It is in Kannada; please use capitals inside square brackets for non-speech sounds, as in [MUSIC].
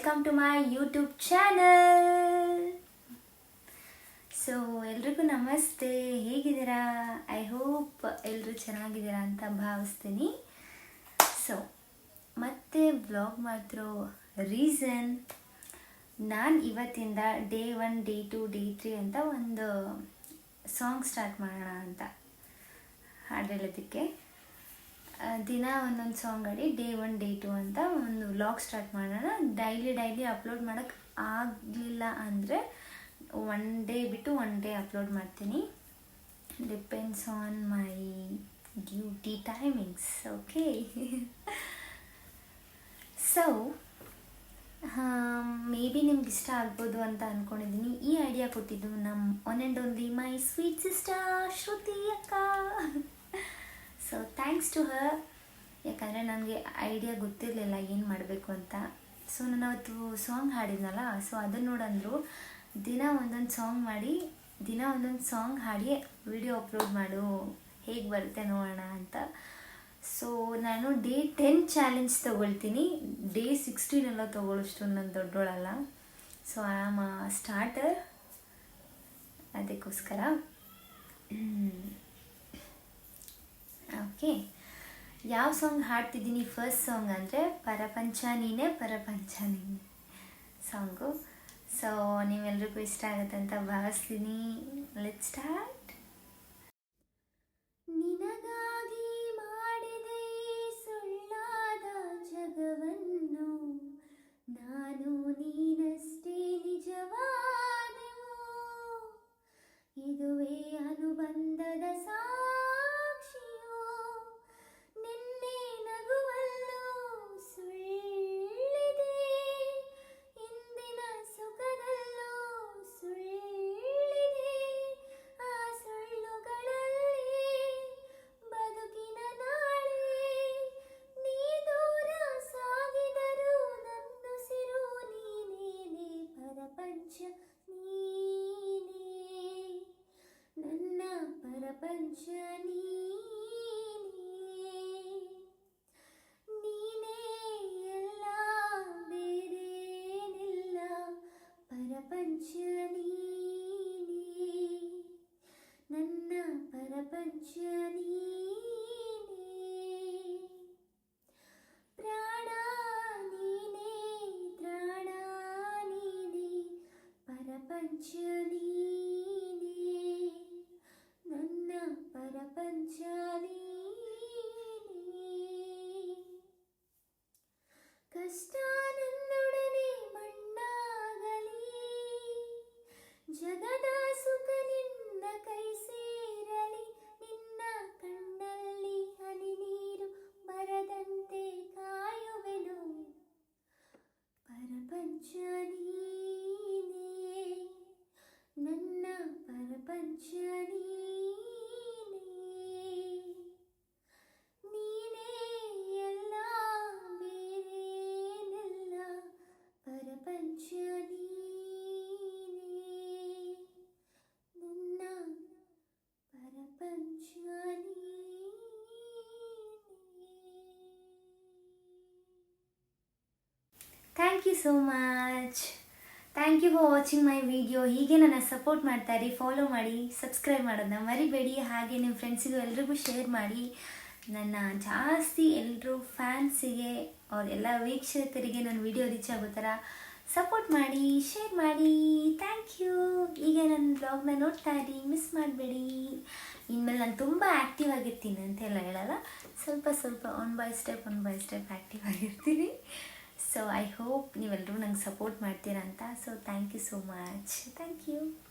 Welcome to my YouTube channel so ಎಲ್ರಿಗೂ ನಮಸ್ತೆ. ಹೇಗಿದ್ದೀರಾ? ಐ ಹೋಪ್ ಎಲ್ಲರೂ ಚೆನ್ನಾಗಿದ್ದೀರಾ ಅಂತ ಭಾವಿಸ್ತೀನಿ. ಸೊ ಮತ್ತೆ ಬ್ಲಾಗ್ ಮಾಡ್ತಿರೋ ರೀಸನ್ ನಾನು ಇವತ್ತಿಂದ day one day two day three ಅಂತ ಒಂದು ಸಾಂಗ್ ಸ್ಟಾರ್ಟ್ ಮಾಡೋಣ ಅಂತ ಹಾಡು ಹೇಳೋದಕ್ಕೆ ಆ, ದಿನ ಒಂದೊಂದು ಸಾಂಗ್ ಆಡಿ ಡೇ ಒನ್ ಡೇ ಟು ಅಂತ ಒಂದು ವ್ಲಾಗ್ ಸ್ಟಾರ್ಟ್ ಮಾಡೋಣ. ಡೈಲಿ ಡೈಲಿ ಅಪ್ಲೋಡ್ ಮಾಡೋಕ್ಕೆ ಆಗಲಿಲ್ಲ ಅಂದರೆ ಒನ್ ಡೇ ಬಿಟ್ಟು ಒನ್ ಡೇ ಅಪ್ಲೋಡ್ ಮಾಡ್ತೀನಿ. Depends on my duty timings okay so maybe ನಿಮ್ಗೆ ಇಷ್ಟ ಆಗ್ಬೋದು ಅಂತ ಅಂದ್ಕೊಂಡಿದ್ದೀನಿ ಈ ಐಡಿಯಾ ಕೊಟ್ಟಿದ್ದು ನಮ್ಮ one and only my sweet sister Shruti ಅಕ್ಕ. [LAUGHS] ಸೊ ಥ್ಯಾಂಕ್ಸ್ ಟು ಹರ್ ಯಾಕಂದರೆ ನನಗೆ ಐಡಿಯಾ ಗೊತ್ತಿರಲಿಲ್ಲ ಏನು ಮಾಡಬೇಕು ಅಂತ. ಸೊ ನಾನು ಅವತ್ತು ಸಾಂಗ್ ಹಾಡಿದ್ನಲ್ಲ ಸೊ ಅದನ್ನು ನೋಡಂದ್ರು, ದಿನ ಒಂದೊಂದು ಸಾಂಗ್ ಮಾಡಿ, ದಿನ ಒಂದೊಂದು ಸಾಂಗ್ ಹಾಡಿ ವಿಡಿಯೋ ಅಪ್ಲೋಡ್ ಮಾಡು, ಹೇಗೆ ಬರುತ್ತೆ ನೋಡೋಣ ಅಂತ. ಸೊ ನಾನು ಡೇ ಟೆನ್ ಚಾಲೆಂಜ್ ತೊಗೊಳ್ತೀನಿ. ಡೇ ಸಿಕ್ಸ್ಟೀನ್ ಎಲ್ಲ ತೊಗೊಳ್ಳೋಷ್ಟು ನಾನು ದೊಡ್ಡೋಳಲ್ಲ. ಸೊ ಆರಾಮ ಸ್ಟಾರ್ಟರ್ ಅದಕ್ಕೋಸ್ಕರ. ಓಕೆ? ಯಾವ ಸಾಂಗ್ ಹಾಡ್ತಿದ್ದೀನಿ ಫಸ್ಟ್ ಸಾಂಗ್ ಅಂದರೆ ಪರಪಂಚ ನೀನೇ, ಪರಪಂಚ ನೀನೆ ಸಾಂಗು ಸೊ ನೀವೆಲ್ರಿಗೂ ಇಷ್ಟ ಆಗುತ್ತೆ ಅಂತ ಭಾವಿಸ್ತೀನಿ. ಲೆಟ್ ಸ್ಟಾರ್ಟ್ ನನ್ನ ಪರಪಂಚ ನೀನೇ ನೀನೇ ಎಲ್ಲ ಬೇರೇನಿಲ್ಲ ಪರಪಂಚ ನೀನೇ ನನ್ನ ಪರಪಂಚ ನೀನೇ ಪ್ರಾಣ ನೀನೇ ತ್ರಾಣ ನೀನೇ Parapancha thank you so much thank you for watching my video ಹೀಗೆ ನನ್ನ ಸಪೋರ್ಟ್ ಮಾಡ್ತಾ ಇರಿ ಫಾಲೋ ಮಾಡಿ ಸಬ್ಸ್ಕ್ರೈಬ್ ಮಾಡೋದನ್ನ ಮರಿಬೇಡಿ. ಹಾಗೆ ನಿಮ್ಮ ಫ್ರೆಂಡ್ಸಿಗೂ ಎಲ್ರಿಗೂ ಶೇರ್ ಮಾಡಿ. ನನ್ನ ಜಾಸ್ತಿ ಎಲ್ಲರೂ ಫ್ಯಾನ್ಸಿಗೆ ಅವ್ರ ಎಲ್ಲ ವೀಕ್ಷಕರಿಗೆ ನನ್ನ ವಿಡಿಯೋ ರೀಚ್ ಆಗೋ ಥರ ಸಪೋರ್ಟ್ ಮಾಡಿ ಶೇರ್ ಮಾಡಿ. ಥ್ಯಾಂಕ್ ಯು ಈಗ ನನ್ನ ಬ್ಲಾಗ್ನ ನೋಡ್ತಾ ಇರಿ ಮಿಸ್ ಮಾಡಬೇಡಿ. ಇನ್ಮೇಲೆ ನಾನು ತುಂಬ ಆ್ಯಕ್ಟಿವ್ ಆಗಿರ್ತೀನಿ ಅಂತೆಲ್ಲ ಹೇಳಲ್ಲ. ಸ್ವಲ್ಪ ಸ್ವಲ್ಪ one by step one by step active ಆಗಿರ್ತೀನಿ. So I hope ನೀವೆಲ್ಲರೂ ನಂಗೆ ಸಪೋರ್ಟ್ ಮಾಡ್ತೀರಾ ಅಂತ. So thank you so much thank you